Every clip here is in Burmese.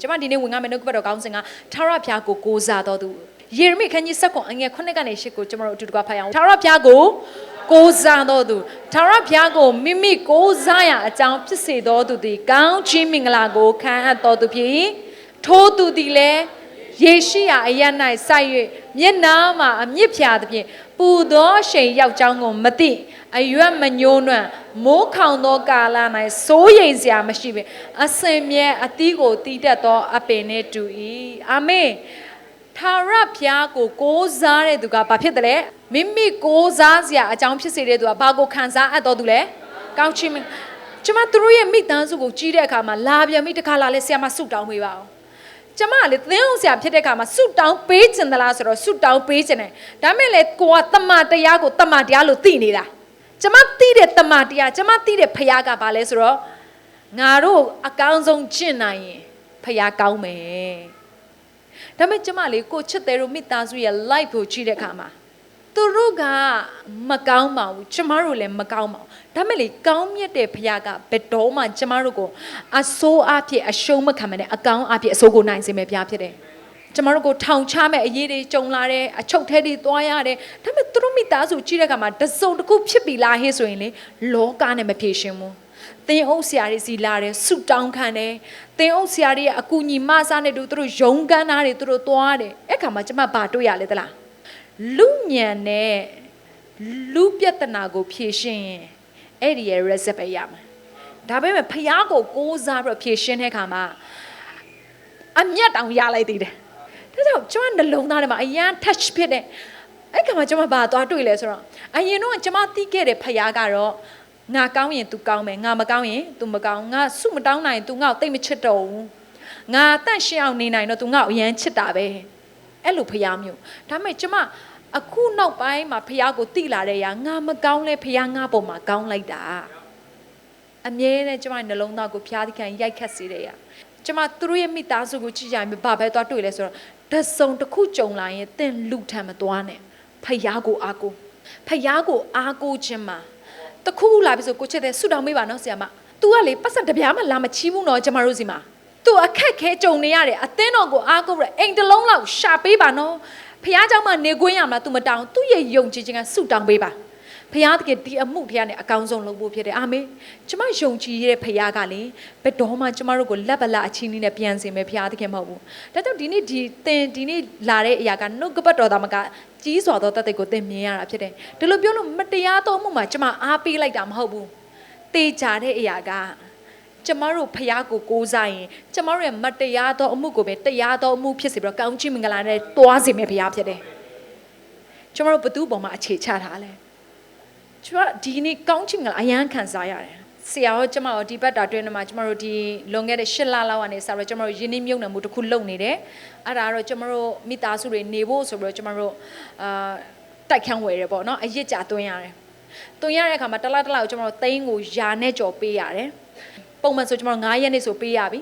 ကျွန်မဒီနေ့ဝင်ငါမယ်နှုတ်ကပတ်တော်ကောင်းစဉ်ကထာဝရဘုရားကိုကိုးစားတော်သူယေရမိခန်းကြီး7ခုအငယ်9ကနေ10ကိုကျွန်တော်တို့အတူတကွဖတ်ရအောင်ထာဝရဘုရားကိုကိုးစားတော်သူထာဝရဘုရားကိုမိမိကိုးစားရအကြောင်းဖြစ်စေတော်သူသည်ကောင်းချီးမင်္ဂလာကိုခံအပ်တော်သူဖြစ်၏ထိုသူသည်လည်း ယေရှိယအရ၌စိုက်၍မျက်နာမှာအမြင့်ဖြာသဖြင့်ပူသောအရှိန်ရောက်ကြောင်းကိုမသိအရွက်မညှိုးနွမ်းမိုးခေါင်သောကာလ၌စိုးရိမ်စရာမရှိပင်အစင်မြဲအသီးကိုတီးတတ်သောအပင်နှင့်တူ၏အာမင်ထာဝရဘုရားကိုကိုးစားတဲ့သူကဘာဖြစ်တယ်လဲမိမိကိုးစားစရာအကြောင်းဖြစ်စေတဲ့သူကဘာကိုခံစားအပ်တော်သူလဲကောင်းချီးမင်္ဂကျွန်မတို့ရဲ့မိသားစုကိုကြီးတဲ့အခါမှာလာပြန်မိတစ်ခါလာလဲဆရာမဆုတောင်းပေးပါအောင် ကျမကလေသင်းအောင်ဆရာဖြစ်တဲ့ခါမှာဆုတောင်းပေးချင်သလားဆိုတော့ဆုတောင်းပေးချင်တယ်ဒါမဲ့လေကိုကတမန်တရားကိုတမန်တရားလို့သိနေတာကျမသိတဲ့တမန်တရားကျမသိတဲ့ဖခင်ကဘာလဲဆိုတော့ငါတို့အကောင်းဆုံးကျင့်နိုင်ရင်ဖခင်ကောင်းမယ်ဒါမဲ့ကျမလေကိုချစ်တဲ့တို့မိသားစုရဲ့ life ကိုကြည့်တဲ့ခါမှာသူတို့ကမကောင်းပါဘူးကျမတို့လည်းမကောင်းပါဘူး ဒါမဲ့လေကောင်းမြတ်တဲ့ဖခင်ကဘယ်တော့မှကျမတို့ကိုအဆိုးအဖြစ်အရှုံးမခံမနဲ့အကောင်းအဖြစ်အဆိုးကိုနိုင်စေမယ်ဖခင်ဖြစ်တယ်ကျမတို့ကိုထောင်ချမဲ့အရေးတွေကြုံလာတယ်အချုပ်ထဲတွေသွားရတယ်ဒါပေမဲ့သူတို့မိသားစုကြည့်တဲ့အခါမှာတစုံတစ်ခုဖြစ်ပြီလားဟဲ့ဆိုရင်လေလောကနဲ့မဖြေရှင်းဘူးသင်အုပ်ဆရာတွေစီလာတယ်ဆူတောင်းခံတယ်သင်အုပ်ဆရာတွေရဲ့အကူညီမဆားနဲ့တူသူတို့ယုံကန်းသားတွေသူတို့သွားတယ်အဲ့ခါမှာကျမဘာတွေ့ရလဲသလားလူညံနဲ့လူပြဿနာကိုဖြေရှင်းရင် အဲ့ဒီရဲ့ recipe ပဲရမှာဒါပေမဲ့ဖះကိုကိုးစားပြီးတော့ဖြေရှင်းတဲ့ခါမှာအမျက်တောင်ရလိုက်သေးတယ်ဒါကြောင့်ကျမနှလုံးသားထဲမှာအရန် touch ဖြစ်တဲ့အဲ့ခါမှာကျမဘာသွားတွေ့လဲဆိုတော့အရင်တော့ကျမသိခဲ့တဲ့ဖះကတော့ငါကောင်းရင် तू ကောင်းမယ်ငါမကောင်းရင် तू မကောင်းငါစုမတောင်းနိုင်ရင် तू ငါ့ကိုတိတ်မချစ်တော့ဘူးငါတန့်ရှင်းအောင်နေနိုင်တော့ तू ငါ့ကိုအရန်ချစ်တာပဲအဲ့လိုဖះမျိုးဒါပေမဲ့ကျမ အခုနောက်ပိုင်းမှာဖះကိုတိလာတဲ့ຢာငါမကောင်းလဲဖះငါပုံမှာကောင်းလိုက်တာအမြဲတမ်းကျမရဲ့နှလုံးသားကိုဖះသခင်ရိုက်ခတ်စေတဲ့ຢာကျမသူတို့ရဲ့မိသားစုကိုကြည့်ကြရင်ဘာပဲသွားတွေ့လဲဆိုတော့တဆုံတစ်ခုကြုံလာရင်တင့်လူထံမသွားနဲ့ဖះကိုအားကိုဖះကိုအားကိုခြင်းမှာတခုခုလာပြီဆိုကိုချစ်တဲ့ဆုတောင်းမေးပါနော်ဆရာမ तू ကလေပတ်စံတပြားမှလာမချီးဘူးနော်ကျမတို့စီမှာ तू အခက်ခဲကြုံနေရတယ်အသင်းတော်ကိုအားကိုရအိမ်တစ်လုံးလောက်ရှာပေးပါနော် ဖះเจ้าမှနေခွင့်ရမှာ तू မတောင်းသူ့ရဲ့ယုံကြည်ခြင်းကဆုတောင်းပေးပါဖះတကယ်ဒီအမှုတရားနဲ့အကောင်းဆုံးလုပ်ဖို့ဖြစ်တယ်အာမင်ကျမယုံကြည်ရတဲ့ဖះကလေဘယ်တော့မှကျမတို့ကိုလက်ပလအချင်းလေးနဲ့ပြန်စင်မယ်ဖះတကယ်မဟုတ်ဘူးဒါကြောင့်ဒီနေ့ဒီသင်ဒီနေ့လာတဲ့အရာကနှုတ်ကပတ်တော်သားမကကြီးစွာသောတသက်ကိုသင်မြင်ရတာဖြစ်တယ်ဒီလိုပြောလို့မတရားသောအမှုမှာကျမအားပေးလိုက်တာမဟုတ်ဘူးတေချာတဲ့အရာက ကျမတို့ဖះကိုကိုးစားရင်ကျမတို့ရဲ့မတရားသောအမှုကိုပဲတရားသောအမှုဖြစ်စေပြီးတော့ကောင်းချီးမင်္ဂလာနဲ့တွားစေမယ်ဖះဖြစ်တယ်။ကျမတို့ဘသူ့ပေါ်မှာအခြေချထားလဲ။ကျမဒီနေ့ကောင်းချီးမင်္ဂလာအရန်ခံစားရတယ်။ဆရာရောကျမရောဒီဘက်တာတွင်းမှာကျမတို့ဒီလွန်ခဲ့တဲ့၈လလောက်ကနေစပြီးကျမတို့ယင်းနှမြုပ်နှံမှုတစ်ခုလုပ်နေတယ်။အဲ့ဒါကတော့ကျမတို့မိသားစုတွေနေဖို့ဆိုပြီးတော့ကျမတို့အာတိုက်ခန်းဝယ်တယ်ပေါ့နော်။အရစ်ကြသွင်းရတယ်။သွင်းရတဲ့အခါမှာတစ်လားတစ်လားကိုကျမတို့သိန်းကိုယာနဲ့ကြော်ပေးရတယ်။ ပုံမှန်ဆိုကျမတို့9ရက်နေ့ဆိုပေးရပြီ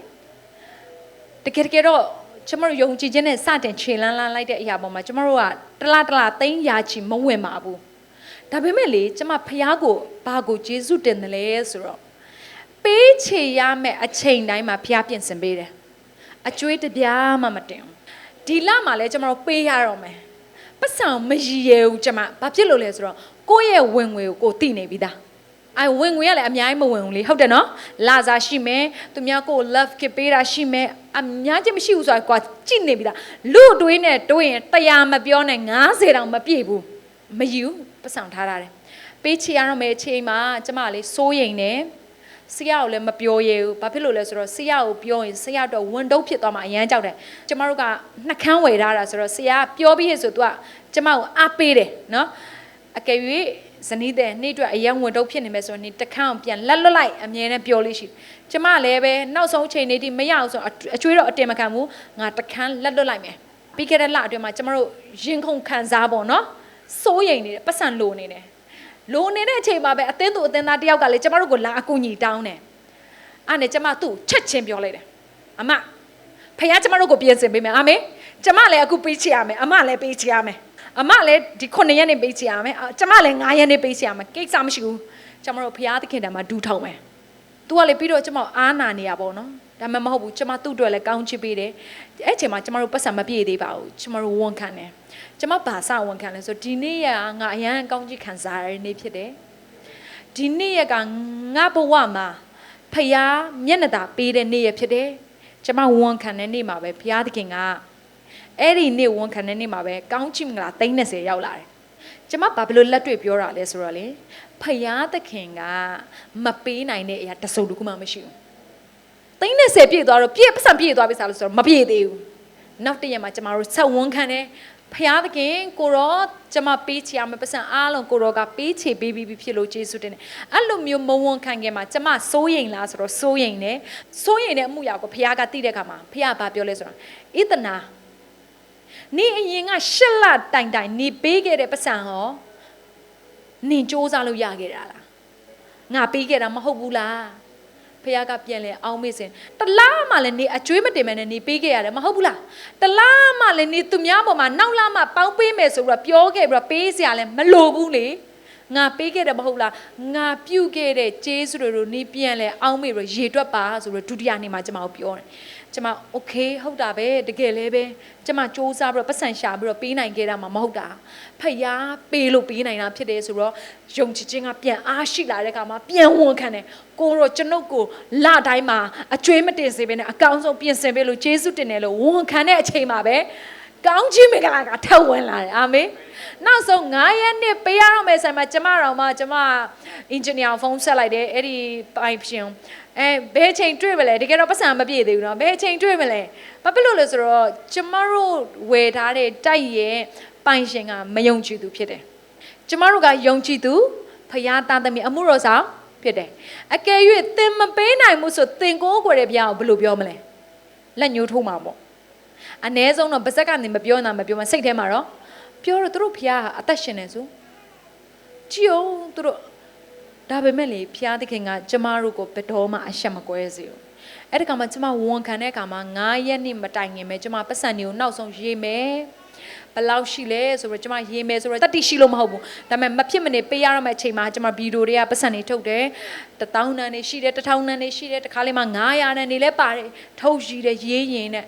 တကယ်တကယ်တော့ကျမတို့ယုံကြည်ခြင်းနဲ့စတင်ခြေလန်းလန်းလိုက်တဲ့အရာပေါ်မှာကျမတို့ကတလားတလားသိန်းရာချီမဝင်ပါဘူးဒါပေမဲ့လေကျမဖះကိုဘာကိုကျေးဇူးတင်တယ်လဲဆိုတော့ပေးချေရမယ့်အချိန်တိုင်းမှာဖះပြင်ဆင်ပေးတယ်အကျွေးတစ်ပြားမှမတင်ဘူးဒီလမှာလဲကျမတို့ပေးရတော့မယ်ပတ်စံမရည်ရဘူးကျမဘာဖြစ်လို့လဲဆိုတော့ကိုယ့်ရဲ့ဝင်ငွေကိုကိုသိနေပြီသား အဲဝင်ငွေရလည်းအများကြီးမဝင်ဘူးလေဟုတ်တယ်နော်လာစားရှိမယ်သူများကို love ကပေးတာရှိမယ်အများကြီးမရှိဘူးဆိုတာကွာကြည့်နေပြီလားလူတွေးနဲ့တွေးရင်တရားမပြောနဲ့90တောင်မပြည့်ဘူးမယူပတ်ဆောင်ထားတာတယ်ပေးချရတော့မယ်အချိန်မှာကျမလေးစိုးရိမ်နေဆရာကိုလည်းမပြောရဘူးဘာဖြစ်လို့လဲဆိုတော့ဆရာကိုပြောရင်ဆရာတော့ဝန်တုပ်ဖြစ်သွားမှအရန်ကြောက်တယ်ကျမတို့ကနှကန်းဝယ်ထားတာဆိုတော့ဆရာပြောပြီးရဆိုသူကကျမကိုအားပေးတယ်နော်အကယ်၍ ဇနီးတဲ့နေ့အတွက်အရန်ဝန်တုပ်ဖြစ်နေမယ်ဆိုရင်တခန်းပြန်လက်လွတ်လိုက်အမြဲတမ်းပြောလို့ရှိကျမလည်းပဲနောက်ဆုံးအချိန်လေးဒီမရအောင်ဆိုအကျွေးတော့အတင်မခံဘူးငါတခန်းလက်လွတ်လိုက်မယ်ပြီးခဲ့တဲ့လအတွင်းမှာကျမတို့ရင်ခုန်ခံစားပေါ့နော်စိုးရိမ်နေတယ်ပတ်စံလိုနေတယ်လိုနေတဲ့အချိန်မှာပဲအသင်းသူအသင်းသားတယောက်ကလည်းကျမတို့ကိုလာအကူညီတောင်းတယ်။အဲ့နဲ့ကျမသူ့ချက်ချင်းပြောလိုက်တယ်။အမဖခင်ကျမတို့ကိုပြင်ဆင်ပေးမယ်အာမင်။ကျမလည်းအခုပေးချရမယ်။အမလည်းပေးချရမယ်။ အမလည်းဒီ9ရက်နေပေးချရမယ်။ကျမလည်း9ရက်နေပေးချရမယ်။ကိစ္စမရှိဘူး။ကျမတို့ဖခင်သခင်တံမှာဒူထောင်မယ်။ तू ကလည်းပြီးတော့ကျမအားနာနေရပါဘောနော်။ဒါမှမဟုတ်ဘူးကျမသူ့အတွက်လည်းကောင်းချစ်ပေးတယ်အဲ့အချိန်မှာကျမတို့ပတ်စံမပြည့်သေးပါဘူးကျမတို့ဝန်ခံတယ်ကျမဘာစဝန်ခံလဲဆိုဒီနေ့ကငါအရန်ကောင်းချစ်ခံစားရတဲ့နေ့ဖြစ်တယ်ဒီနေ့ရကငါဘဝမှာဖယားမျက်နှာသာပေးတဲ့နေ့ရဖြစ်တယ်ကျမဝန်ခံတဲ့နေ့မှာပဲဘုရားသခင်က အဲ့ဒီနေ့ဝန်ခံတဲ့နေ့မှာပဲကောင်းချစ်မင်္ဂလာ30ရောက်လာတယ်ကျမဘာဖြစ်လို့လက်တွေ့ပြောတာလဲဆိုတော့လေဖယားသခင်ကမပေးနိုင်တဲ့အရာတစ်စုံတစ်ခုမှမရှိဘူးသိန်း30ပြည့်သွားတော့ပြည့်ပတ်စံပြည့်သွားပြီစားလို့ဆိုတော့မပြည့်သေးဘူးနောက်တစ်ရက်မှာကျမတို့ဆက်ဝန်ခံတယ်ဖယားသခင်ကိုရောကျမပေးချရမယ်ပတ်စံအားလုံးကိုရောကပေးချပေးပြီးဖြစ်လို့ယေရှုတင်တယ်အဲ့လိုမျိုးမဝန်ခံခင်မှာကျမစိုးရိမ်လားဆိုတော့စိုးရိမ်တယ်စိုးရိမ်တဲ့အမှုရာကိုဖယားကသိတဲ့အခါမှာဖယားကဘာပြောလဲဆိုတော့ဣသနာ နေအရင်ကရှစ်လတိုင်တိုင်နေပေးခဲ့တဲ့ပတ်စံဟောနင်စူးစမ်းလို့ရခဲ့တာလားငါပေးခဲ့တာမဟုတ်ဘူးလားဖခင်ကပြန်လဲအောင်းမေ့စင်တလားမှလည်းနေအကျွေးမတင်မဲနဲ့နေပေးခဲ့ရတယ်မဟုတ်ဘူးလားတလားမှလည်းနေသူများပေါ်မှာနောက်လာမှပေါင်းပေးမယ်ဆိုပြီးတော့ပြောခဲ့ပြီးတော့ပေးစရာလည်းမလိုဘူးလေ ငါပေးခဲ့တယ်မဟုတ်လားငါပြုခဲ့တဲ့ကျေးဇူးတို့နီးပြန်လဲအောင်းမေတို့ရေတွက်ပါဆိုတော့ဒုတိယနေ့မှာကျမတို့ပြောတယ်ကျမ okay ဟုတ်တာပဲတကယ်လဲပဲကျမစူးစမ်းပြီးတော့ပတ်စံရှာပြီးတော့ပေးနိုင်ခဲ့တာမှမဟုတ်တာဖယားပေးလို့ပေးနိုင်တာဖြစ်တယ်ဆိုတော့ယုံကြည်ခြင်းကပြန်အားရှိလာတဲ့အခါမှာပြန်ဝန်ခံတယ်ကိုတော့ကျွန်ုပ်ကိုလတိုင်းမှာအကျွေးမတင်စေဘဲနဲ့အကောင်းဆုံးပြင်ဆင်ပေးလို့ယေရှုတင်တယ်လို့ဝန်ခံတဲ့အချိန်မှာပဲ ကောင်းခြင်းမင်္ဂလာကထပ်ဝင်လာတယ်အာမင်နောက်ဆုံး9ရက်နှစ်ပေးရတော့မယ်ဆိုမှကျမတော်မှကျမအင်ဂျင်နီယာဖုန်းဆက်လိုက်တယ်အဲ့ဒီပိုင်ရှင်အဲဘယ်ချိန်တွေ့မလဲတကယ်တော့ပတ်စံမပြည့်သေးဘူးเนาะဘယ်ချိန်တွေ့မလဲဘာဖြစ်လို့လဲဆိုတော့ကျမတို့ဝယ်ထားတဲ့တိုက်ရဲ့ပိုင်ရှင်ကမယုံကြည်သူဖြစ်တယ်ကျမတို့ကယုံကြည်သူဖရာသားသမီးအမှုတော်ဆောင်ဖြစ်တယ်အကယ်၍သင်မပေးနိုင်မှုဆိုသင်ကိုးကွယ်တဲ့ဘုရားကိုဘယ်လိုပြောမလဲလက်ညှိုးထိုးမှာပေါ့ အ ਨੇ ဆုံးတော့ပါဇက်ကနေမပြောတာမပြောမှစိတ်ထဲမှာတော့ပြောတော့သူတို့ဖះအသက်ရှင်နေဆိုကြည်အောင်သူတို့ဒါပေမဲ့လေဖះသခင်ကကျမတို့ကိုဘယ်တော့မှအရှက်မကွဲစေဘူးအဲ့ဒီကမှကျမဝန်ခံတဲ့အခါမှာ9ရက်နေ့မတိုင်ခင်ပဲကျမပတ်စံတွေကိုနောက်ဆုံးရေးမယ်ဘယ်လောက်ရှိလဲဆိုတော့ကျမရေးမယ်ဆိုတော့တတိရှိလို့မဟုတ်ဘူးဒါပေမဲ့မဖြစ်မနေပေးရတော့မယ့်အချိန်မှာကျမဗီဒီယိုတွေကပတ်စံတွေထုတ်တယ်1000နန်းနေရှိတယ်1000နန်းနေရှိတယ်တခါလေးမှ900နန်းနေလဲပါတယ်ထုတ်ရည်တယ်ရေးရင်နဲ့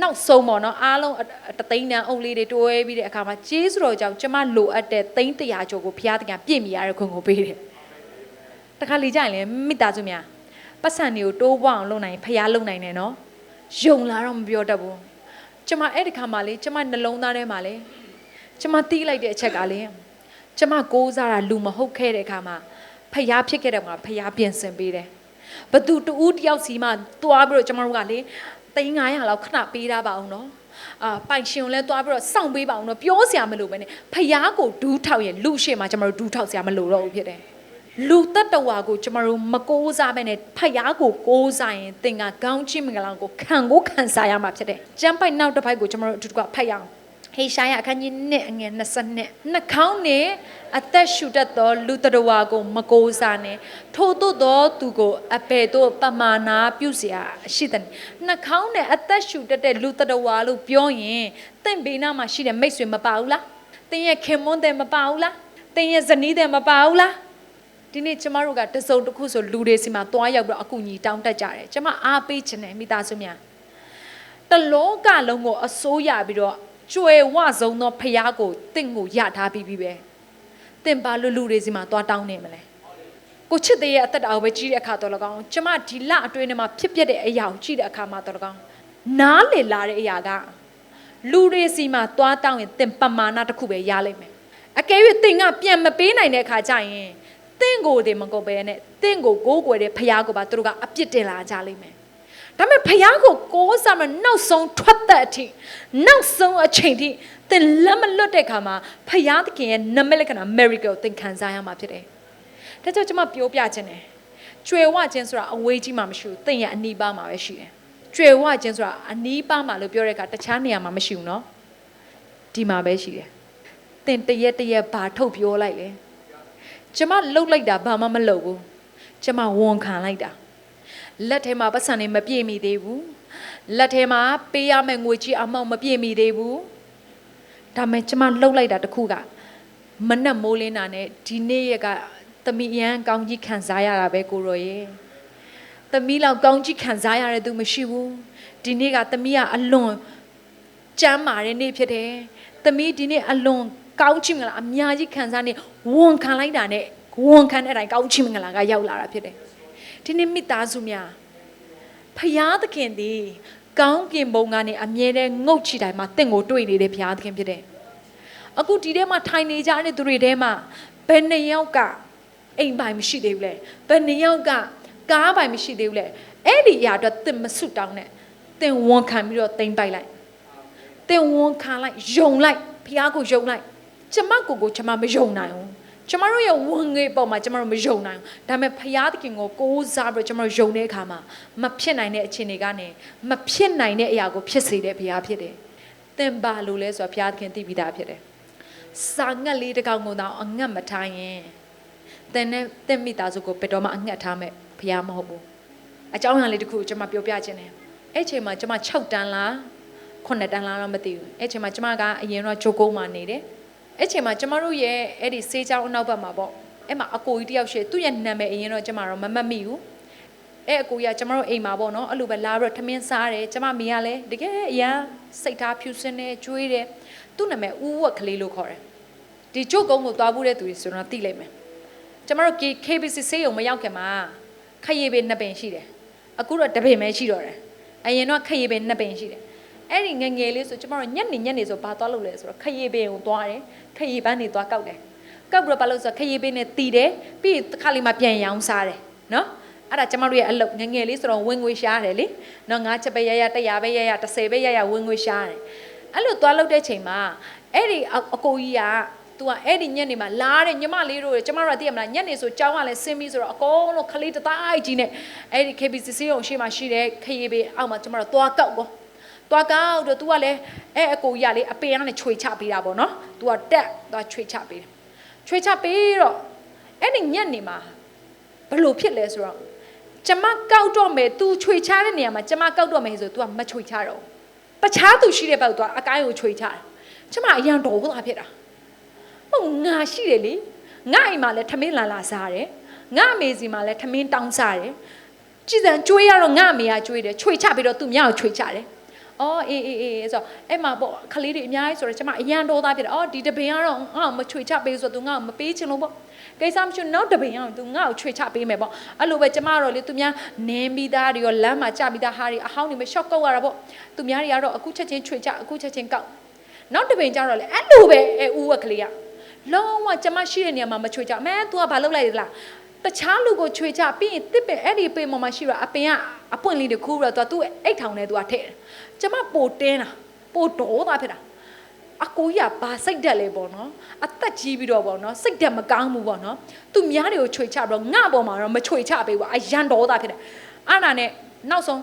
နောက်ဆုံးပေါ့နော်အားလုံးတသိန်းတန်းအုပ်လေးတွေတွဲပြီးတဲ့အခါမှာကျေးဇူးတော်ကြောင့်ကျမလိုအပ်တဲ့သိန်း100ကျော်ကိုဘုရားသခင်ပြည့်မီရတဲ့ခွင့်ကိုပေးတယ်တခါလေကြရင်လေမိသားစုများပတ်စံတွေကိုတိုးပွားအောင်လုပ်နိုင်ဖရားလုပ်နိုင်တယ်နော်ယုံလာတော့မပြောတတ်ဘူးကျမအဲ့ဒီခါမှာလေကျမနှလုံးသားထဲမှာလေကျမတီးလိုက်တဲ့အချက်ကလေကျမကိုးစားတာလူမဟုတ်ခဲ့တဲ့အခါမှာဖရားဖြစ်ခဲ့တဲ့မှာဖရားပြင်ဆင်ပေးတယ်ဘသူတူတယောက်စီမှသွားပြီးတော့ကျမတို့ကလေ 3900လောက်ခဏပေးတာပါအောင်နော်အာပိုင်ရှင်ကိုလည်းသွားပြီးတော့စောင့်ပေးပါအောင်နော်ပြောစရာမလိုပဲနဲ့ဖျားကိုဒူးထောက်ရင်လူရှေ့မှာကျမတို့ဒူးထောက်စရာမလိုတော့ဘူးဖြစ်တယ်လူတက်တဝါကိုကျမတို့မကိုးစားပဲနဲ့ဖျားကိုကိုးစားရင်သင်ကခေါင်းချင်းမင်္ဂလာကိုခံကိုခံစားရမှာဖြစ်တယ်ကျမ်းပိုက်နောက်တစ်ပိုက်ကိုကျမတို့အတူတူကဖတ်ရအောင် ဟေရှာယအခန်းကြီး1အငယ်20နှစ်နှာခေါင်းနဲ့အသက်ရှူတတ်သောလူတရဝါကိုမကိုးစားနဲ့ထို့သို့သောသူကိုအပေတို့ပမာနာပြုเสียရှိတယ်နှာခေါင်းနဲ့အသက်ရှူတတ်တဲ့လူတရဝါလို့ပြောရင်တင့်ဘေးနားမှာရှိတဲ့မိတ်ဆွေမပါဘူးလားတင်းရဲ့ခင်မွန်းတဲ့မပါဘူးလားတင်းရဲ့ဇနီးတဲ့မပါဘူးလားဒီနေ့ကျမတို့ကတစုံတစ်ခုဆိုလူတွေစီမှာတွားရောက်ပြီးတော့အကူကြီးတောင်းတတ်ကြတယ်ကျမအားပေးခြင်းနဲ့မိသားစုများတလောကလုံးကိုအစိုးရပြီးတော့ ကျွယ်ဝဆုံးသောဖရားကိုတင့်ကိုရထားပြီးပြီပဲတင့်ပါလူလူတွေစီမှာသွားတောင်းနေမလဲကိုချစ်တဲ့ရဲ့အသက်တာကိုပဲကြီးတဲ့အခါတော့လကောင်းကျမဒီလအတွင်းထဲမှာဖြစ်ပျက်တဲ့အရာကိုကြည့်တဲ့အခါမှာတော့လကောင်းနားလေလာတဲ့အရာကလူတွေစီမှာသွားတောင်းရင်တင်ပမာဏတစ်ခုပဲရလိမ့်မယ်အကယ်၍တင်ကပြန်မပေးနိုင်တဲ့အခါကျရင်တင့်ကိုတည်းမကုန်ပဲနဲ့တင့်ကိုကိုးကွယ်တဲ့ဖရားကိုပါသူတို့ကအပြစ်တင်လာကြလိမ့်မယ် ဒါပေမဲ့ဖះကိုကိုးစားမနောက်ဆုံးထွက်သက်အထိနောက်ဆုံးအချိန်ထိသင်လက်မလွတ်တဲ့ခါမှာဖះသခင်ရဲ့နမိတ်လက္ခဏာ miracle သင်ခံစားရမှာဖြစ်တယ်။ဒါကြောင့်ကျွန်မပြောပြခြင်းတယ်။ကျွယ်ဝခြင်းဆိုတာအဝေးကြီးမှမရှိဘူး။သင်ရဲ့အနီးပါးမှာပဲရှိတယ်။ကျွယ်ဝခြင်းဆိုတာအနီးပါးမှာလို့ပြောတဲ့အခါတခြားနေရာမှာမရှိဘူးနော်။ဒီမှာပဲရှိတယ်။သင်တရက်တရက်ဘာထုတ်ပြောလိုက်လဲ။ကျွန်မလှုပ်လိုက်တာဘာမှမလုပ်ဘူး။ကျွန်မဝန်ခံလိုက်တာ။ လက်ထဲမှာပတ်စံနေမပြည့်မီသေးဘူးလက်ထဲမှာပေးရမယ့်ငွေကြီးအမောက်မပြည့်မီသေးဘူးဒါမဲ့ကျမလှုပ်လိုက်တာတခုကမနှက်မိုးလင်းတာနဲ့ဒီနေ့ရကသမီးရန်ကောင်းကြီးခံစားရတာပဲကိုရောရဲ့တသမီးလောက်ကောင်းကြီးခံစားရတဲ့သူမရှိဘူးဒီနေ့ကသမီးကအလွန်ကြမ်းမာတဲ့နေ့ဖြစ်တယ်သမီးဒီနေ့အလွန်ကောင်းချီးမင်္ဂလာအများကြီးခံစားနေဝန်ခံလိုက်တာနဲ့ဝန်ခံတဲ့အတိုင်းကောင်းချီးမင်္ဂလာကရောက်လာတာဖြစ်တယ် ဒီနေ့မိသားစုများဖယားသခင်သည်ကောင်းကင်ဘုံကနေအမြဲတမ်းငုတ်ချီတိုင်းမှာတင့်ကိုတွေ့နေတဲ့ဖယားသခင်ဖြစ်တယ်အခုဒီထဲမှာထိုင်နေကြတဲ့သူတွေထဲမှာဘယ်နှစ်ယောက်ကအိမ်ပိုင်မရှိသေးဘူးလဲဘယ်နှစ်ယောက်ကကားပိုင်မရှိသေးဘူးလဲအဲ့ဒီအရာအတွက်တင်မစွတောင်းနဲ့တင်ဝန်ခံပြီးတော့တိမ့်ပိုက်လိုက်သင်ဝန်ခံလိုက်ယုံလိုက်ဖះကိုယုံလိုက်ကျမကိုကိုကျမမယုံနိုင်ဘူး ကျမတို့ရဲ့ဝန်ငွေပေါ်မှာကျမတို့မယုံနိုင်ဘူးဒါပေမဲ့ဖះသခင်ကိုကိုးစားပြီးတော့ကျမတို့ယုံတဲ့အခါမှာမဖြစ်နိုင်တဲ့အခြေအနေကနေမဖြစ်နိုင်တဲ့အရာကိုဖြစ်စေတဲ့ဖះဖြစ်တယ်သင်ပါလို့လဲဆိုတော့ဖះသခင်သိပြီးသားဖြစ်တယ်စာငတ်လေးတစ်ကောင်ကိုတော့အငတ်မထားရင်သင်နဲ့သင်မိသားစုကိုဘယ်တော့မှအငတ်ထားမဲ့ဖះမဟုတ်ဘူးအကြောင်းအရာလေးတစ်ခုကိုကျမပြောပြခြင်းတယ်အဲ့ချိန်မှာကျမ6တန်းလားခုနှစ်တန်းလားတော့မသိဘူးအဲ့ချိန်မှာကျမကအရင်တော့ဂျိုကုန်းမှာနေတယ် အဲ့ချိန်မှာကျမတို့ရဲ့အဲ့ဒီစေးချောင်းအနောက်ဘက်မှာပေါ့အဲ့မှာအကိုကြီးတယောက်ရှိတယ်သူ့ရဲ့နာမည်အရင်တော့ကျမတော့မမှတ်မိဘူးအဲ့အကိုကြီးကကျမတို့အိမ်မှာပေါ့နော်အဲ့လိုပဲလာပြီးတော့ထမင်းစားတယ်ကျမမိကလည်းတကယ်အရန်စိတ်ထားဖြူစင်းနေကျွေးတယ်သူ့နာမည်ဦးဝက်ကလေးလို့ခေါ်တယ်ဒီဂျိုကုန်းကိုသွားဘူးတဲ့သူတွေဆိုတော့သိလိုက်မယ်ကျမတို့ KBC စေးရုံမရောက်ခင်မှာခရီးပေနှစ်ပင်ရှိတယ်အခုတော့တပင်ပဲရှိတော့တယ်အရင်တော့ခရီးပေနှစ်ပင်ရှိတယ် အဲ့ဒီငယ်ငယ်လေးဆိုကျမတို့ညက်နေညက်နေဆိုဘာသွားလုပ်လဲဆိုတော့ခရီးပင်ကိုသွားတယ်ခရီးပန်းနေသွားကောက်တယ်ကောက်ပြီးတော့ဘာလို့ဆိုတော့ခရီးပင်နဲ့တီးတယ်ပြီးတစ်ခါလေးမှပြန်ရောင်းစားတယ်နော်အဲ့ဒါကျမတို့ရဲ့အလုပ်ငယ်ငယ်လေးဆိုတော့ဝင်ငွေရှားတယ်လေနော်ငါချက်ပဲရရ100ပဲရရ30ပဲရရဝင်ငွေရှားတယ်အဲ့လိုသွားလုပ်တဲ့ချိန်မှာအဲ့ဒီအကိုကြီးကသူကအဲ့ဒီညက်နေမှာလာတဲ့ညီမလေးတို့ကျမတို့ကသိရမလားညက်နေဆိုကြောင်းကလည်းဆင်းပြီးဆိုတော့အကုန်လုံးခလေးတသားကြီးနဲ့အဲ့ဒီ KBCC ရုံရှိမှရှိတဲ့ခရီးပင်အောက်မှာကျမတို့သွားကောက်ပေါ့ သွားကောက်တော့ तू ကလည်းအဲအကိုကြီးကလေအပင်ကနေခြွေချပေးတာပေါ့နော် तू ကတက်သွားခြွေချပေးတယ်ခြွေချပေးတော့အဲ့ဒီညက်နေမှာဘလို့ဖြစ်လဲဆိုတော့ကျမကောက်တော့မယ် तू ခြွေချတဲ့နေရာမှာကျမကောက်တော့မယ်ဆို तू ကမခြွေချတော့ဘူးတခြားသူရှိတဲ့ဘက်ကို तू အကိုင်းကိုခြွေချတယ်ကျမအရန်တော်သွားဖြစ်တာဟုတ်ငါရှိတယ်လေငါအိမ်မှာလည်းထမင်းလာလာစားတယ်ငါအမေစီမှာလည်းထမင်းတောင်းစားတယ်ကြည်စံကျွေးရတော့ငါအမေကကျွေးတယ်ခြွေချပြီးတော့သူ့မြောက်ကိုခြွေချတယ် အော်အေးအေးအေးဆိုတော့အဲ့မှာပေါ့ခလေးတွေအများကြီးဆိုတော့ကျမအရန်တော်သားဖြစ်တယ်အော်ဒီတပင်ကတော့ငါ့ကိုမချွေချပေးဆိုတော့ तू ငါ့ကိုမပေးချင်လို့ပေါ့ကိစ္စမရှိနောက်တပင်ကတော့ तू ငါ့ကိုချွေချပေးမယ်ပေါ့အဲ့လိုပဲကျမတော့လေသူများနင်းပြီးသားတွေရောလမ်းမှာကြပြီးသားဟာတွေအဟောင်းတွေမရှော့ကောက်ရတာပေါ့သူများတွေကတော့အခုချက်ချင်းချွေချအခုချက်ချင်းကောက်နောက်တပင်ကျတော့လေအဲ့လိုပဲအဲဦးဝက်ကလေးကလုံးဝကျမရှိတဲ့နေရာမှာမချွေချမဲ तू ကဘာလုပ်လိုက်လဲလား တခြားလူကိုချွေချပြီးရင်တစ်ပင်အဲ့ဒီပင်ပေါ်မှာရှိတော့အပင်ကအပွင့်လေးတွေခူးပြီးတော့သူကအိတ်ထောင်နဲ့သူကထည့်တယ်။ကျမပိုတင်းတာပိုဒေါတာဖြစ်တာ။အကိုကြီးကဘာစိတ်တက်လဲပေါ့နော်။အသက်ကြီးပြီးတော့ပေါ့နော်စိတ်တက်မကောင်းဘူးပေါ့နော်။သူများတွေကိုချွေချပြီးတော့ငါ့ပေါ်မှာတော့မချွေချပေးဘူး။အရန်ဒေါတာဖြစ်တယ်။အဲ့ဒါနဲ့နောက်ဆုံး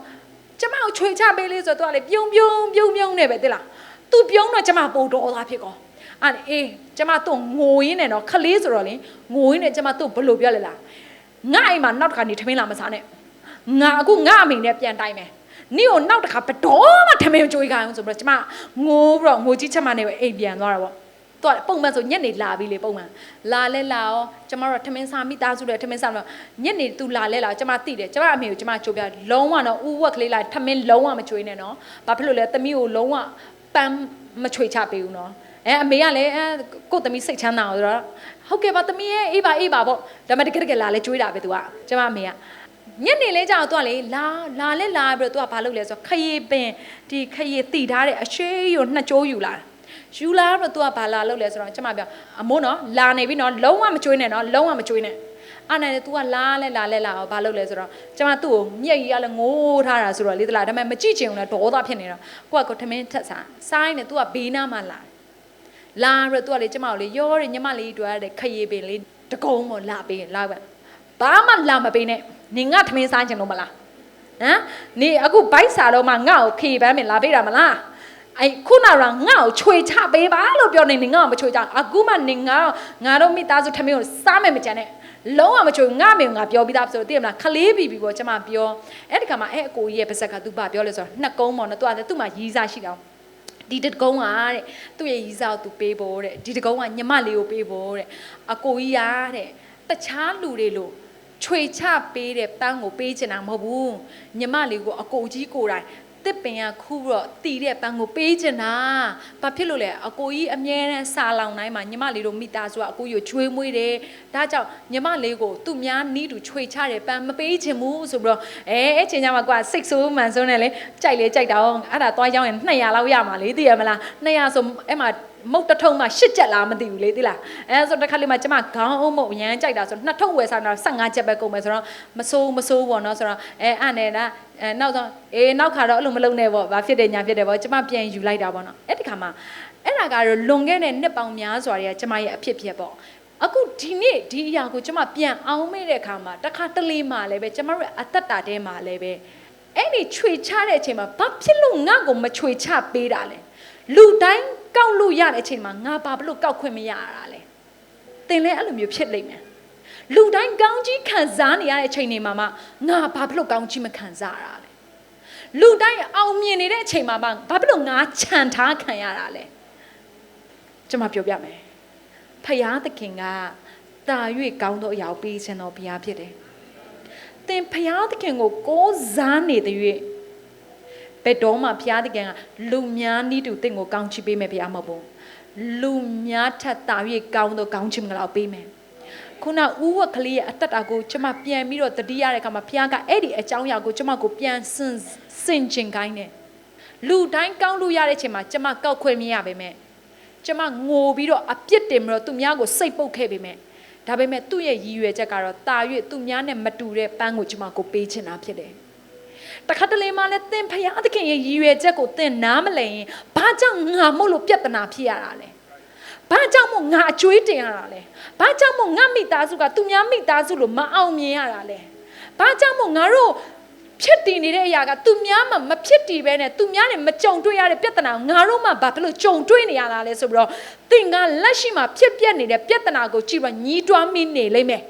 ကျမကိုချွေချပေးလေးဆိုတော့သူကလေပြုံပြုံပြုံပြုံနေပဲတိလား။ तू ပြုံးတော့ကျမပိုဒေါတာဖြစ်ကော။ အဲ့အေးကျမတို့ငိုရင်းနဲ့တော့ခလေးဆိုတော့လေငိုရင်းနဲ့ကျမတို့ဘယ်လိုပြောလဲလားငါအိမ်မှာနောက်တစ်ခါနေထမင်းလာမစားနဲ့ငါအခုငါအမေနဲ့ပြန်တိုင်းမယ်နေ့ကိုနောက်တစ်ခါဘတော်မှထမင်းကြွေးခိုင်းအောင်ဆိုပြီးတော့ကျမငိုးပြီးတော့ငိုကြီးချက်မနဲ့ပဲအိမ်ပြန်သွားတာပေါ့တော့ပုံမှန်ဆိုညက်နေလာပြီလေပုံမှန်လာလဲလာရောကျမတို့ထမင်းစားမိသားစုတွေထမင်းစားတော့ညက်နေသူလာလဲလာကျမသိတယ်ကျမအမေကိုကျမကြိုးပြလုံးဝတော့ဥဝက်ကလေးလာထမင်းလုံးဝမကြွေးနဲ့နော်ဘာဖြစ်လို့လဲသမီးကိုလုံးဝပန်းမချွေချပေးဘူးနော် အဲအမေကလည်းအဲကို့သမီးစိတ်ချမ်းသာအောင်ဆိုတော့ဟုတ်ကဲ့ပါသမီးရဲ့အေးပါအေးပါပေါ့ဒါပေမဲ့တကယ်တကယ်လာလဲကြွေးတာပဲသူကကျမအမေကညနေလဲကြောက်တော့လေလာလာလဲလာပြီးတော့သူကဘာလုပ်လဲဆိုတော့ခရီးပင်ဒီခရီးတီထားတဲ့အရှိကိုနှစ်ကြိုးယူလာယူလာတော့သူကဘာလာလုပ်လဲဆိုတော့ကျမပြောအမိုးနော်လာနေပြီနော်လုံးဝမကြွေးနဲ့နော်လုံးဝမကြွေးနဲ့အဲ့နဲ့ तू ကလာလဲလာလဲလာဘာလုပ်လဲဆိုတော့ကျမသူ့ကိုမျက်ရည်ကလည်းငိုးထားတာဆိုတော့လေတလားဒါပေမဲ့မကြည့်ချင်ဘူးလားဒေါသဖြစ်နေတော့ကိုကကိုထမင်းထက်စားစားရင် तू ကဘေးနားမှာလာ လာပြီးတော့ तू ကလေကျမကိုလေရောတယ်ညီမလေးတွေ့ရတဲ့ခရီးပင်လေးတကုံးပေါ်လာပေးလာပဲဘာမှလာမပေးနဲ့နေငါထမင်းစားချင်လို့မလားဟမ်နေအခုဘိုက်စာတော့မှငါ့ကိုခေပန်းမလာပေးတာမလားအဲ့ခုနကငါ့ကိုခြွေချပေးပါလို့ပြောနေနေငါ့ကိုမခြွေချအခုမှနေငါငါတို့မိသားစုထမင်းကိုစားမယ်မကြမ်းနဲ့လုံးဝမချိုငါမေငါပြောပြီးသားဆိုတော့သိရမလားခလေးပြီပြီပေါ့ကျမပြောအဲ့ဒီကမှာအဲ့အကိုကြီးရဲ့ပါဇက်ကသူပါပြောလဲဆိုတော့နှစ်ကုန်းပေါ့နော်သူကလည်းသူ့မှာရီးစားရှိတော့ ဒီတကုန်းကတဲ့သူ့ရဲ့ရီးစားကိုသူပေးဖို့တဲ့ဒီတကုန်းကညီမလေးကိုပေးဖို့တဲ့အကိုကြီးရတဲ့တခြားလူတွေလို့ချွေချပေးတဲ့ပန်းကိုပေးချင်တာမဟုတ်ဘူးညီမလေးကိုအကိုကြီးကိုယ်တိုင် တစ်ပင်ကခူးပြီးတော့တီတဲ့ပန်းကိုပေးချင်တာဘာဖြစ်လို့လဲအကိုကြီးအမြဲတမ်းစာလောင်တိုင်းမှာညီမလေးတို့မိသားစုကအကိုကြီးကိုချွေးမွေးတယ်ဒါကြောင့်ညီမလေးကိုသူများနီးတူချွေချတဲ့ပန်းမပေးချင်ဘူးဆိုပြီးတော့အဲအဲ့ချိန်ကျမှကွာစိတ်ဆိုးမှန်ဆိုးနဲ့လေကြိုက်လေကြိုက်တာအောင်အဲ့ဒါသွားရောက်ရင်200လောက်ရမှာလေသိရမလား200ဆိုအဲ့မှာ မုတ်တစ်ထုံမှရှစ်ချက်လားမသိဘူးလေသိလားအဲဆိုတစ်ခါလေးမှကျမခေါင်းအုံးမုတ်ရမ်းကြိုက်တာဆိုနှစ်ထုံဝယ်စားတော့15ချက်ပဲကုန်မယ်ဆိုတော့မစိုးမစိုးပေါ့နော်ဆိုတော့အဲအဲ့နဲ့လားအဲနောက်တော့အေးနောက်ခါတော့အဲ့လိုမလုပ်နဲ့ပေါ့ဘာဖြစ်တယ်ညာဖြစ်တယ်ပေါ့ကျမပြန်ယူလိုက်တာပေါ့နော်အဲ့ဒီခါမှာအဲ့ဒါကတော့လွန်ခဲ့တဲ့နှစ်ပေါင်းများစွာတွေကကျမရဲ့အဖြစ်ဖြစ်ပေါ့အခုဒီနေ့ဒီအရာကိုကျမပြန်အောင်မေ့တဲ့အခါမှာတစ်ခါတလေမှလည်းပဲကျမတို့ရဲ့အသက်တာထဲမှာလည်းပဲအဲ့ဒီခြွေချတဲ့အချိန်မှာဘာဖြစ်လို့ငါ့ကိုမခြွေချပေးတာလဲလူတိုင်း ကောက်လို့ရတဲ့အချိန်မှာငါဘာဖြစ်လို့ကောက်ခွင့်မရတာလဲသင်လည်းအဲ့လိုမျိုးဖြစ်လိမ့်မယ်လူတိုင်းကောင်းကြီးခံစားနေရတဲ့အချိန်တွေမှာမှငါဘာဖြစ်လို့ကောင်းကြီးမခံစားရတာလဲလူတိုင်းအောင်မြင်နေတဲ့အချိန်မှာမှဘာဖြစ်လို့ငါခြံထားခံရတာလဲကျွန်မပြောပြမယ်ဖယားသခင်ကတာ၍ကောင်းသောအရာကိုပေးခြင်းတော်ဘုရားဖြစ်တယ်သင်ဖယားသခင်ကိုကိုးစားနေတဲ့၍ ဘယ်တော့မှဘုရားသခင်ကလူများနည်းတူတင့်ကိုကောင်းချီးပေးမယ်ဘုရားမဟုတ်ဘူးလူများထက်တာ၍ကောင်းသောကောင်းချီးမင်္ဂလာကိုပေးမယ်ခုနဥဝက်ကလေးရဲ့အတ္တတာကိုကျွန်မပြန်ပြီးတော့တတိယတဲ့အခါမှာဘုရားကအဲ့ဒီအကြောင်းအရာကိုကျွန်မကိုပြန်စင်စင်ကျင်ခိုင်းတယ်လူတိုင်းကောင်းလို့ရတဲ့အချိန်မှာကျွန်မကောက်ခွင့်မရပါပဲကျွန်မငိုပြီးတော့အပြစ်တင်ပြီးတော့သူများကိုစိတ်ပုတ်ခဲ့ပေမဲ့ဒါပေမဲ့သူ့ရဲ့ရည်ရွယ်ချက်ကတော့တာ၍သူများနဲ့မတူတဲ့ပန်းကိုကျွန်မကိုပေးချင်တာဖြစ်တယ် တခါတလေမှလည်းသင်ဖယားသခင်ရဲ့ရည်ရွယ်ချက်ကိုသင်နားမလည်ရင်ဘာကြောင့်ငါမို့လို့ပြဿနာဖြစ်ရတာလဲဘာကြောင့်မို့ငါအကျွေးတင်ရတာလဲဘာကြောင့်မို့ငါမိသားစုကသူများမိသားစုလို့မအောင်မြင်ရတာလဲဘာကြောင့်မို့ငါတို့ဖြစ်တည်နေတဲ့အရာကသူများမှမဖြစ်တည်ပဲနဲ့သူများနဲ့မကြုံတွေ့ရတဲ့ပြဿနာကိုငါတို့မှဘာဖြစ်လို့ကြုံတွေ့နေရတာလဲဆိုပြီးတော့သင်ကလက်ရှိမှာဖြစ်ပျက်နေတဲ့ပြဿနာကိုကြည့်ပြီးညီးတွားမိနေလိမ့်မယ်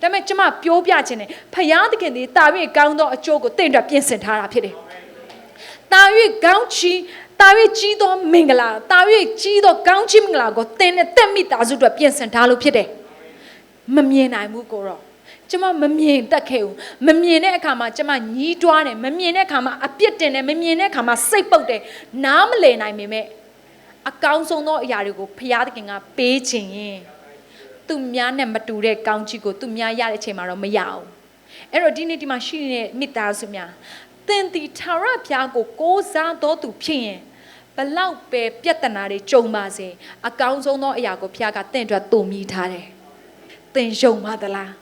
ဒါပေမဲ့ကျမပြောပြခြင်းနဲ့ဖယားသခင်ဒီတာ၍ကောင်းသောအကျိုးကိုတင့်အတွက်ပြင်ဆင်ထားတာဖြစ်တယ်။တာ၍ကောင်းချီးတာ၍ကြီးသောမင်္ဂလာတာ၍ကြီးသောကောင်းချီးမင်္ဂလာကိုသင်နဲ့တက်မိသားစုအတွက်ပြင်ဆင်ထားလို့ဖြစ်တယ်။မမြင်နိုင်ဘူးကိုတော့ကျမမမြင်တတ်ခဲ့ဘူးမမြင်တဲ့အခါမှာကျမညီးတွားတယ်မမြင်တဲ့အခါမှာအပြစ်တင်တယ်မမြင်တဲ့အခါမှာစိတ်ပုတ်တယ်နားမလည်နိုင်ပေမဲ့အကောင်းဆုံးသောအရာတွေကိုဖယားသခင်ကပေးခြင်းရင် သူများနဲ့မတူတဲ့ကောင်းချီးကိုသူများရတဲ့အချိန်မှာတော့မရအောင်အဲ့တော့ဒီနေ့ဒီမှာရှိနေတဲ့မိသားစုများသင်တီထာဝရဘုရားကိုကိုးစားတော်သူဖြစ်ရင်ဘလောက်ပဲပြဿနာတွေကြုံပါစေအကောင်းဆုံးသောအရာကိုဘုရားကသင်အတွက်တုံမိထားတယ်သင်ယုံပါသလား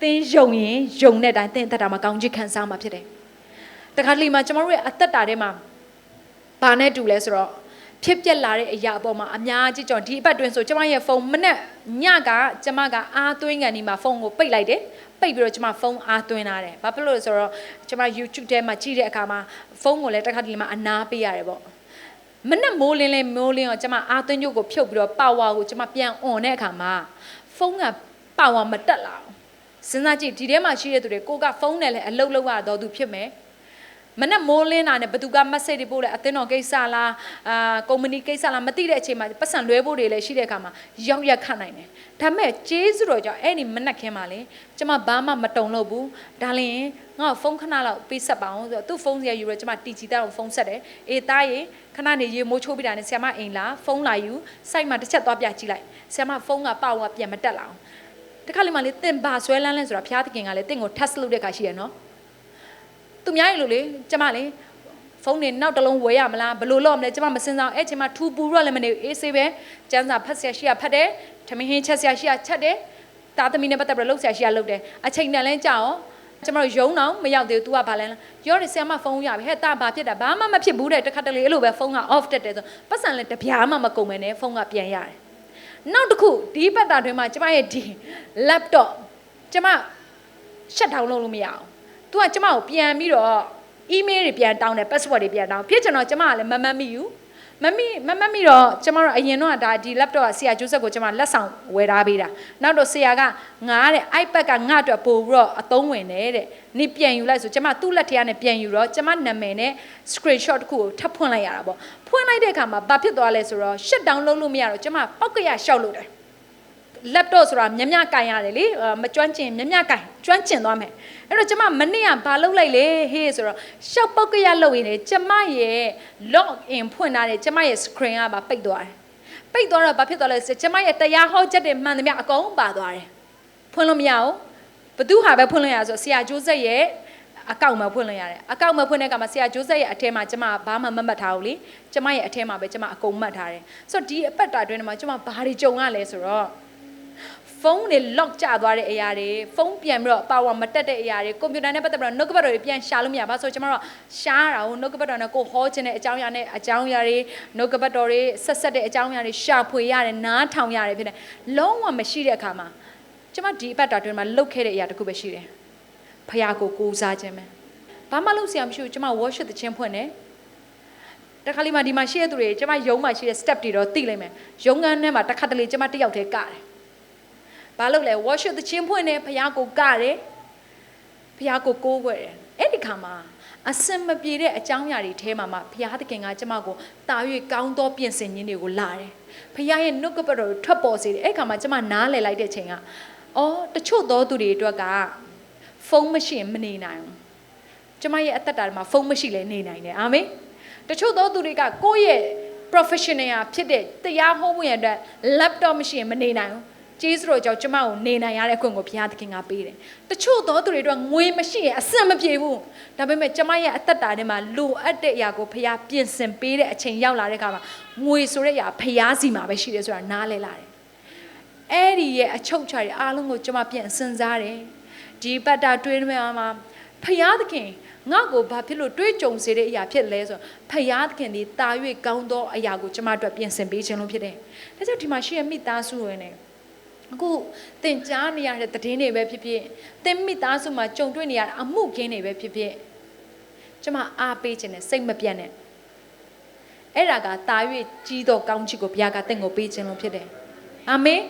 သင်ယုံရင်ယုံတဲ့အတိုင်းသင်အသက်တာမှာကောင်းချီးခံစားမှာဖြစ်တယ်တခါလေမှာကျမတို့ရဲ့အသက်တာထဲမှာဘာနဲ့တူလဲဆိုတော့ ဖြစ်ပျက်လာတဲ့အရာအပေါ်မှာအများကြီးကြောင့်ဒီအပတ်တွင်ဆိုကျမရဲ့ဖုန်းမနဲ့ညကကျမကအားသွင်းကန်ဒီမှာဖုန်းကိုပိတ်လိုက်တယ်ပိတ်ပြီးတော့ကျမဖုန်းအားသွင်းလာတယ်ဘာဖြစ်လို့လဲဆိုတော့ကျမ YouTube ထဲမှာကြည့်တဲ့အခါမှာဖုန်းကိုလည်းတစ်ခါတလေမှာအနာပေးရတယ်ပေါ့မနဲ့မိုးလင်းလင်းမိုးလင်းတော့ကျမအားသွင်းညုတ်ကိုဖြုတ်ပြီးတော့ပါဝါကိုကျမပြန်អွန်တဲ့အခါမှာဖုန်းကပါဝါမတက်လာဘူးစဉ်းစားကြည့်ဒီထဲမှာရှိတဲ့သူတွေကိုကဖုန်းနဲ့လည်းအလုပ်လုပ်ရတော့သူဖြစ်မယ် မနဲ့မိုးလင်းတာနဲ့ဘသူက message တွေပို့တယ်အသင်းတော်ကိစ္စလားအာကုမ္ပဏီကိစ္စလားမသိတဲ့အချိန်မှာပတ်စံလွဲဖို့တွေလည်းရှိတဲ့အခါမှာရောက်ရက်ခတ်နိုင်တယ်ဒါပေမဲ့ကျေးဇူးတော်ကြောင့်အဲ့ဒီမနဲ့ခင်းမှာလေကျမဘာမှမတုံလို့ဘူးဒါလရင်ငါ့ဖုန်းခဏလောက်ပေးဆက်ပါအောင်ဆိုတော့သူ့ဖုန်းစီရယူရကျမတီချီတောင်းဖုန်းဆက်တယ်အေးသားရေခဏနေရေမိုးချိုးပြတာနဲ့ဆ iam မအိမ်လာဖုန်းလာယူစိုက်မှာတစ်ချက်သွားပြကြည့်လိုက်ဆ iam မဖုန်းကပေါ့ကပြန်မတက်လာအောင်တခါလေမှလေတင်ပါဆွဲလန်းလဲဆိုတာဘုရားသခင်ကလည်းတင့်ကို test လုပ်တဲ့ခါရှိရနော် သူများရေလို့လေကျမလေဖုန်းနေနောက်တစ်လုံးဝယ်ရမလားဘယ်လိုလုပ်မလဲကျမမစင်စားအဲ့ချိန်မှာထူပူတော့လည်းမနေအေးဆေးပဲကျန်းစာဖတ်ဆရာရှိရဖတ်တယ်ထမင်းဟင်းချက်ဆရာရှိရချက်တယ်တာသမီနဲ့ပတ်သက်ပြီးလှုပ်ဆရာရှိရလှုပ်တယ်အချိန်တန်လဲကြာအောင်ကျမတို့ယုံတော့မရောက်သေးဘူး तू ကဘာလဲရောတယ်ဆရာမဖုန်းရပြီဟဲ့တာဘာဖြစ်တာဘာမှမဖြစ်ဘူးတဲ့တခါတလေအဲ့လိုပဲဖုန်းက off တက်တယ်ဆိုပတ်စံလည်းတပြားမှမကုန်ပဲနဲ့ဖုန်းကပြန်ရတယ်နောက်တစ်ခုဒီပတ်တာတွင်မှာကျမရဲ့ဒီ laptop ကျမ shut down လုပ်လို့မရအောင်။ तू ကကျမကိုပြန်ပြီးတော့ email တွေပြန်တောင်းတယ် password တွေပြန်တောင်းဖြစ်ချင်တော့ကျမကလည်းမမတ်မိဘူး။မမိမမတ်မိတော့ကျမတို့အရင်တော့ဒါဒီ laptop ကဆရာကျိုးဆက်ကိုကျမလက်ဆောင်ဝယ်ထားပေးတာ။နောက်တော့ဆရာကငါတဲ့ iPad ကငါ့အတွက်ပို့ပြီးတော့အသုံးဝင်တယ်တဲ့။နေပြန်ယူလိုက်ဆိုကျမသူ့လက်ထဲကနေပြန်ယူတော့ကျမနာမည်နဲ့ screenshot တစ်ခုကိုထပ်ဖွင့်လိုက်ရတာပေါ့။ဖွင့်လိုက်တဲ့အခါမှာဘာဖြစ်သွားလဲဆိုတော့ shut down လုပ်လို့မရတော့ကျမပောက်ကရရှောက်လို့တယ်။ laptop ဆိုတာမြမြကင်ရတယ်လေအာမကျွမ်းကျင်မြမြကင်ကျွမ်းကျင်သွားမယ်အဲ့တော့ကျမမနေ့ကဘာလုပ်လိုက်လဲဟေးဆိုတော့ရှောက်ပုတ်ကရလုပ်ရင်းနေကျမရဲ့ log in ဖွင့်ထားတဲ့ကျမရဲ့ screen ကပါပိတ်သွားတယ်ပိတ်သွားတော့ဘာဖြစ်သွားလဲဆိုကျမရဲ့တရားဟောချက်တွေမှန်သမျှအကုန်ပါသွားတယ်ဖွင့်လို့မရဘူးဘသူဟာပဲဖွင့်လို့ရဆိုဆရာဂျိုးဆက်ရဲ့အကောင့်မှာဖွင့်လို့ရတယ်အကောင့်မှာဖွင့်တဲ့အခါမှာဆရာဂျိုးဆက်ရဲ့အထဲမှာကျမဘာမှမမှတ်ထားဘူးလေကျမရဲ့အထဲမှာပဲကျမအကုန်မှတ်ထားတယ်ဆိုတော့ဒီအပတ်တာအတွင်းမှာကျမဘာတွေကြုံရလဲဆိုတော့ ဖုန်းတွေ lock ကျသွားတဲ့အရာတွေဖုန်းပြန်ပြီးတော့ power မတက်တဲ့အရာတွေကွန်ပျူတာနဲ့ပတ်သက်ပြီးတော့ notebook တွေပြန်ရှာလို့မရဘာလို့ဆိုကျွန်တော်တို့ရှားတာကို notebook တွေနဲ့ကိုဟောခြင်းတဲ့အကြောင်းအရာနဲ့အကြောင်းအရာတွေ notebook တွေဆက်ဆက်တဲ့အကြောင်းအရာတွေရှာဖွေရတယ်နားထောင်ရတယ်ဖြစ်တယ်လုံးဝမရှိတဲ့အခါမှာကျွန်မဒီအပတ်တာတွင်မှာလုတ်ခဲ့တဲ့အရာတစ်ခုပဲရှိတယ်ဖះကိုကိုးစားခြင်းပဲဘာမှလုပ်စရာမရှိဘူးကျွန်မ worship သချင်းဖွင့်တယ်တခါလေးမှဒီမှာရှိတဲ့သူတွေကျွန်မယုံမှရှိတဲ့ step တွေတော့သိလိမ့်မယ်ယုံကန်းထဲမှာတစ်ခါတလေကျွန်မတစ်ယောက်တည်းကတယ် ဘာလို့လဲ worship သချင်းဖွင့်နေဖះကိုကတယ်ဖះကိုကိုးကွယ်တယ်အဲ့ဒီခါမှာအစင်မပြေတဲ့အကြောင်းအရာတွေထဲမှာမှဖះသခင်ကကျမကိုတာ၍ကောင်းသောပြင်ဆင်ခြင်းတွေကိုလာတယ်ဖះရဲ့နှုတ်ကပတ်တော်ကိုထွက်ပေါ်စေတယ်အဲ့ခါမှာကျမနားလည်လိုက်တဲ့ချိန်ကအော်တချို့သောသူတွေအတွက်ကဖုန်းမရှိရင်မနေနိုင်ဘူးကျမရဲ့အသက်တာမှာဖုန်းမရှိလဲနေနိုင်တယ်အာမင်တချို့သောသူတွေကကိုယ့်ရဲ့ professional ဖြစ်တဲ့တရားဟောဖို့ရတဲ့ laptop မရှိရင်မနေနိုင်ဘူး ကျေးဇူးတော်ကြောင့်ကျမကိုနေနိုင်ရတဲ့အခွင့်ကိုဘုရားသခင်ကပေးတယ်။တချို့သောသူတွေတော့ငွေမရှိရင်အဆင်မပြေဘူး။ဒါပေမဲ့ကျမရဲ့အသက်တာထဲမှာလိုအပ်တဲ့အရာကိုဘုရားပြင်ဆင်ပေးတဲ့အချိန်ရောက်လာတဲ့အခါမှာငွေဆိုတဲ့အရာဘုရားစီမှာပဲရှိတယ်ဆိုတာနားလည်လာတယ်။အဲ့ဒီရဲ့အချုပ်ချာတွေအားလုံးကိုကျမပြန်စဉ်းစားတယ်။ဒီပတ်တာတွေးနေမှာဘုရားသခင်ငါ့ကိုဘာဖြစ်လို့တွေးကြုံစေတဲ့အရာဖြစ်လဲဆိုဖယားသခင်ဒီတာ၍ကောင်းသောအရာကိုကျမတို့ပြင်ဆင်ပေးခြင်းလို့ဖြစ်တယ်။ဒါကြောင့်ဒီမှာရှိရမိသားစုဝင်နေ အခုသင်ကြားနေရတဲ့သတင်းတွေပဲဖြစ်ဖြစ်သင်မိသားစုမှာကြုံတွေ့နေရတဲ့အမှုခင်းတွေပဲဖြစ်ဖြစ်ကျမအားပေးခြင်းနဲ့စိတ်မပြတ်နဲ့အဲ့ဒါကတာ၍ကြီးသောကောင်းချီးကိုဘုရားကသင်ကိုပေးခြင်းလို့ဖြစ်တယ်။အာမင်